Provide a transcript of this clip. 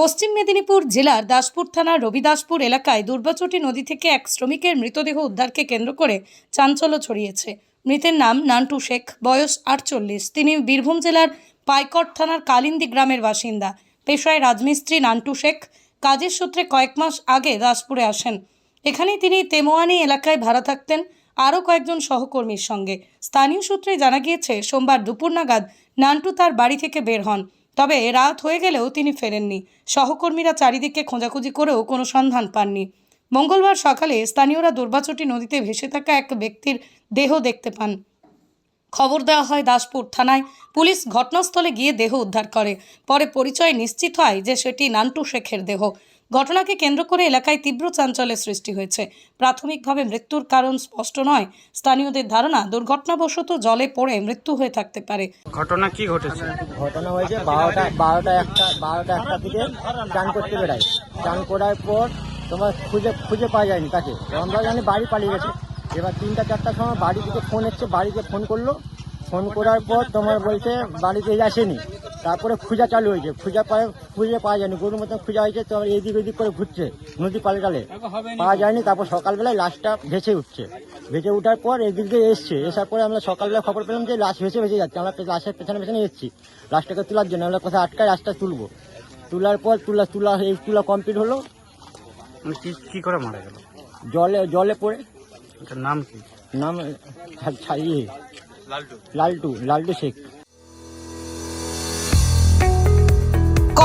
পশ্চিম মেদিনীপুর জেলার দাসপুর থানার রবিদাসপুর এলাকায় দুর্বাচটি নদী থেকে এক শ্রমিকের মৃতদেহ উদ্ধারকে কেন্দ্র করে চাঞ্চল্য ছড়িয়েছে। মৃতের নাম নান্টু শেখ, বয়স আটচল্লিশ। তিনি বীরভূম জেলার পাইকট থানার কালিন্দি গ্রামের বাসিন্দা। পেশায় রাজমিস্ত্রি নান্টু শেখ। কাজের সূত্রে কয়েক মাস আগে দাসপুরে আসেন। এখানেই তিনি তেমোয়ানি এলাকায় ভাড়া থাকতেন আরও কয়েকজন সহকর্মীর সঙ্গে। স্থানীয় সূত্রে জানা গিয়েছে, সোমবার দুপুর নাগাদ নান্টু তার বাড়ি থেকে বের হন। তবে রাত হয়ে গেলেও তিনি ফেরেননি। সহকর্মীরা চারিদিকে খোঁজাখুঁজি করেও কোনো সন্ধান পাননি। মঙ্গলবার সকালে স্থানীয়রা দুর্বাচটি নদীতে ভেসে থাকা এক ব্যক্তির দেহ দেখতে পান। খবর দেওয়া হয় দাসপুর থানায় পুলিশ ঘটনাস্থলে গিয়ে দেহ উদ্ধার করে। পরে পরিচয় নিশ্চিত হয় যে সেটি নান্টু শেখের দেহ। ঘটনাকে কেন্দ্র করে এলাকায় তীব্র চাঞ্চল্যের সৃষ্টি হয়েছে। প্রাথমিকভাবে মৃত্যুর কারণ স্পষ্ট নয়। স্থানীয়দের ধারণা দুর্ঘটনাবশত জলে পড়ে মৃত্যু হয়ে থাকতে পারে। ঘটনা কি ঘটেছে? ঘটনা হয়েছে বারোটা বারোটা একটা বারোটা একটা থেকে চান করতে বেড়াই চান করার পর তোমার খুঁজে খুঁজে পাওয়া যায়নি তাকে। আমরা জানি বাড়ি পালিয়ে গেছে। এবার তিনটা চারটার সময় বাড়ি থেকে ফোন এসছে বাড়িতে ফোন করল। ফোন করার পর তোমার বলছে বাড়িতে আসেনি। তারপরে খুঁজা চালু হয়েছে। খুঁজা পায় খুঁজে পাওয়া যায়নি। গরুর মতন খুঁজা হয়েছে তো এদিক ওদিক করে ঘুরছে নদী পালে টালে পাওয়া যায়নি তারপর সকালবেলায় লাশটা ভেসে উঠছে। ভেসে ওঠার পর এদিক দিয়ে এসছে। এসার পরে আমরা সকালবেলা খবর পেলাম যে লাশ ভেসে ভেসে যাচ্ছে। আমরা লাশের পেছনে পেছনে এসেছি। লাশটাকে তোলার জন্য আমরা কোথায় আটকায় লাশটা তুলবো। তোলার পর তুলা তুলা এই তুলা কমপ্লিট হলো। মানে কি কি করে মারা গেল? জলে জলে পড়ে। নাম কি? নাম ছাড়িয়ে। লালটু। লালটু শেখ।